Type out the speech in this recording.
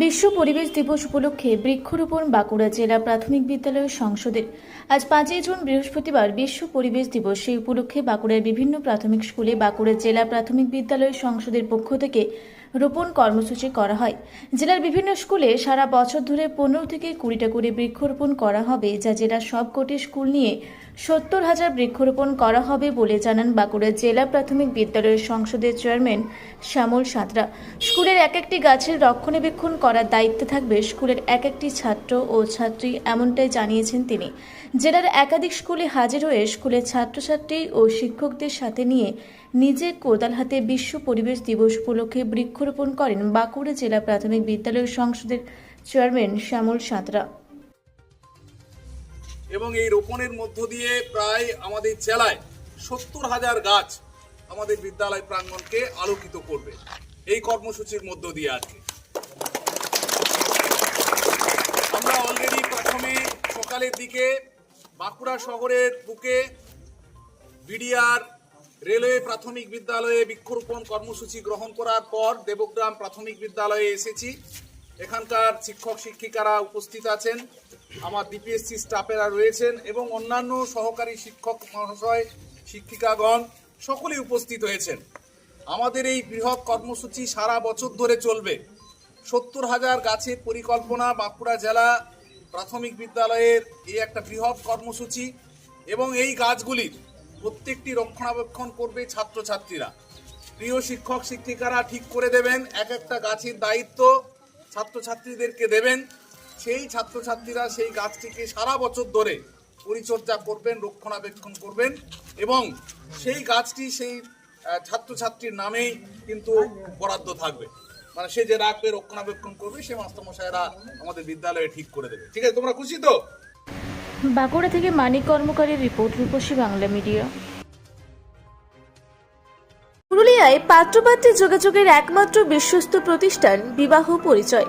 বিশ্ব পরিবেশ দিবস উপলক্ষে বৃক্ষরোপণ বাঁকুড়া জেলা প্রাথমিক বিদ্যালয় সংসদের। আজ পাঁচই জুন বৃহস্পতিবার বিশ্ব পরিবেশ দিবস। সেই উপলক্ষে বাঁকুড়ার বিভিন্ন প্রাথমিক স্কুলে বাঁকুড়া জেলা প্রাথমিক বিদ্যালয় সংসদের পক্ষ থেকে রোপণ কর্মসূচি করা হয়। জেলার বিভিন্ন স্কুলে সারা বছর ধরে পনেরো থেকে কুড়িটা করে বৃক্ষরোপণ করা হবে, যা জেলার সবকটি স্কুল নিয়ে সত্তর হাজার বৃক্ষরোপণ করা হবে বলে জানান বাঁকুড়া জেলা প্রাথমিক বিদ্যালয়ের সংসদের চেয়ারম্যান শ্যামল সাঁতরা। স্কুলের এক একটি গাছের রক্ষণাবেক্ষণ করার দায়িত্বে থাকবে স্কুলের এক একটি ছাত্র ও ছাত্রী এমনটাই জানিয়েছেন তিনি। জেলার একাধিক স্কুলে হাজির হয়ে স্কুলের ছাত্রছাত্রী ও শিক্ষকদের সাথে নিয়ে নিজে কোদাল হাতে বিশ্ব পরিবেশ দিবস উপলক্ষে বৃক্ষরোপণ করেন বাঁকুড়া জেলা প্রাথমিক বিদ্যালয় সংসদের চেয়ারম্যান শ্যামল সাঁতরা। এবং এই রোপণের মধ্য দিয়ে প্রায় আমাদের জেলায় সত্তর হাজার গাছ আমাদের বিদ্যালয় প্রাঙ্গণকে আলোকিত করবে। এই কর্মসূচির মধ্য দিয়ে আজকে। আমরা অলরেডি প্রথমে সকালের দিকে বাঁকুড়া শহরের বুকে বিডিআর রেলওয়ে প্রাথমিক বিদ্যালয়ে বৃক্ষরোপণ কর্মসূচি গ্রহণ করার পর দেবগ্রাম প্রাথমিক বিদ্যালয়ে এসেছি। এখানকার শিক্ষক, শিক্ষিকারা উপস্থিত আছেন। আমার ডিপিএসসি স্টাফেরা রয়েছেন এবং অন্যান্য সহকারী শিক্ষক, মহাশয়, শিক্ষিকাগণ সকলেই উপস্থিত হয়েছেন। আমাদের এই বৃহৎ কর্মসূচি সারা বছর ধরে চলবে। সত্তর হাজার গাছের পরিকল্পনা বাঁকুড়া জেলা প্রাথমিক বিদ্যালয়ের এই একটা বৃহৎ কর্মসূচি এবং এই গাছগুলির প্রত্যেকটি রক্ষণাবেক্ষণ করবে ছাত্রছাত্রীরা। প্রিয় শিক্ষক, শিক্ষিকারা ঠিক করে দেবেন, এক একটা গাছের দায়িত্ব ছাত্রছাত্রীদেরকে দেবেন। সেই ছাত্রছাত্রীরা সেই গাছটিকে সারা বছর ধরে পরিচর্যা করবেন, রক্ষণাবেক্ষণ করবেন এবং সেই গাছটি সেই ছাত্রছাত্রীর নামেই কিন্তু বরাদ্দ থাকবে। মানে সে যে রাখবে, রক্ষণাবেক্ষণ করবে, সে মাস্টারমশাইরা আমাদের বিদ্যালয়ে ঠিক করে দেবে। ঠিক আছে, তোমরা খুশি তো? বাঁকুড়া থেকে মানিক কর্মকারীর রিপোর্ট রূপসী বাংলা মিডিয়া। পুরুলিয়ায় পাত্রপাত্রী যোগাযোগের একমাত্র বিশ্বস্ত প্রতিষ্ঠান বিবাহ পরিচয়।